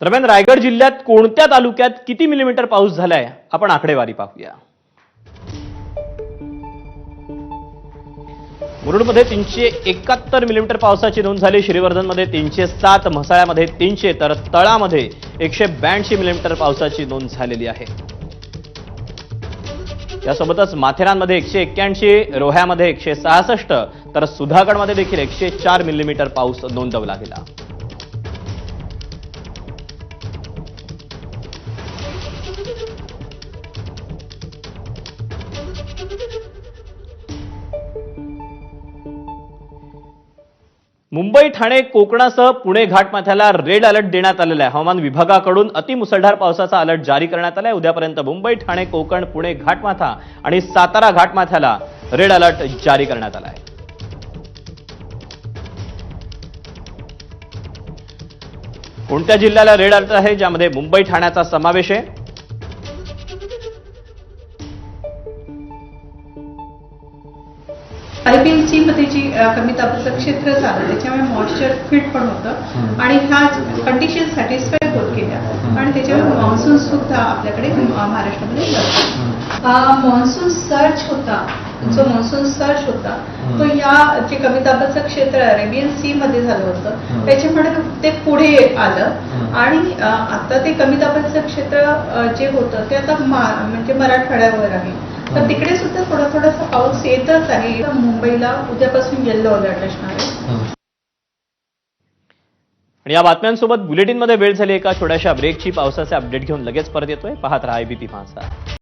दरम्यान रायगड जिल्ह्यात कोणत्या तालुक्यात किती मिलीमीटर पाऊस झालाय? आपण आकडेवारी पाहूया. मुरुडमध्ये तीनशे एकाहत्तर मिलीमीटर पावसाची नोंद झाली. श्रीवर्धनमध्ये तीनशे सात म्हसाळ्यामध्ये तीनशे तर तळामध्ये एकशे ब्याऐंशी मिलीमीटर पावसाची नोंद झालेली आहे. यासोबतच माथेरानमध्ये एकशे एक्क्याऐंशी रोह्यामध्ये एकशे सहासष्ट तर सुधागडमध्ये देखील एकशे चार मिलीमीटर पाऊस नोंदवला गेला. मुंबई ठाणे कोकणासह पुणे घाटमाथ्याला रेड अलर्ट देण्यात आलेला आहे. हवामान विभागाकडून अतिमुसळधार पावसाचा अलर्ट जारी करण्यात आलाय. उद्यापर्यंत मुंबई ठाणे कोकण पुणे घाटमाथा आणि सातारा घाटमाथ्याला रेड अलर्ट जारी करण्यात आला आहे कोणत्या जिल्ह्याला रेड अलर्ट आहे? ज्यामध्ये मुंबई ठाण्याचा समावेश आहे? आयपीएलची मध्ये जी कमी दाबाचं क्षेत्र झालं त्याच्यामुळे मॉइश्चर फिट पण होतं. आणि ह्या कंडिशन सॅटिस्फाय होत गेल्या. आणि त्याच्यामुळे मान्सून सुद्धा आपल्याकडे महाराष्ट्रामध्ये मान्सून सर्च होता. जो मान्सून सर्च होता तो या जे कमी दाबाचं क्षेत्र अरेबियन सी मध्ये झालं होतं. त्याच्यामुळे ते पुढे आलं. आणि आता ते कमी दाबाचं क्षेत्र जे होतं ते आता म्हणजे मराठवाड्यावर आहे. तर तिकडे सुद्धा थोडा थोडासा पाऊस येतच आहे. मुंबईला उद्यापासून येल्लो अलर्ट असणार आहे. आणि या बातम्यांसोबत बुलेटिनमध्ये वेळ झाली एका छोट्याशा ब्रेकची पावसाचे अपडेट घेऊन लगेच परत येतोय. पाहत राहा एबीपी माझा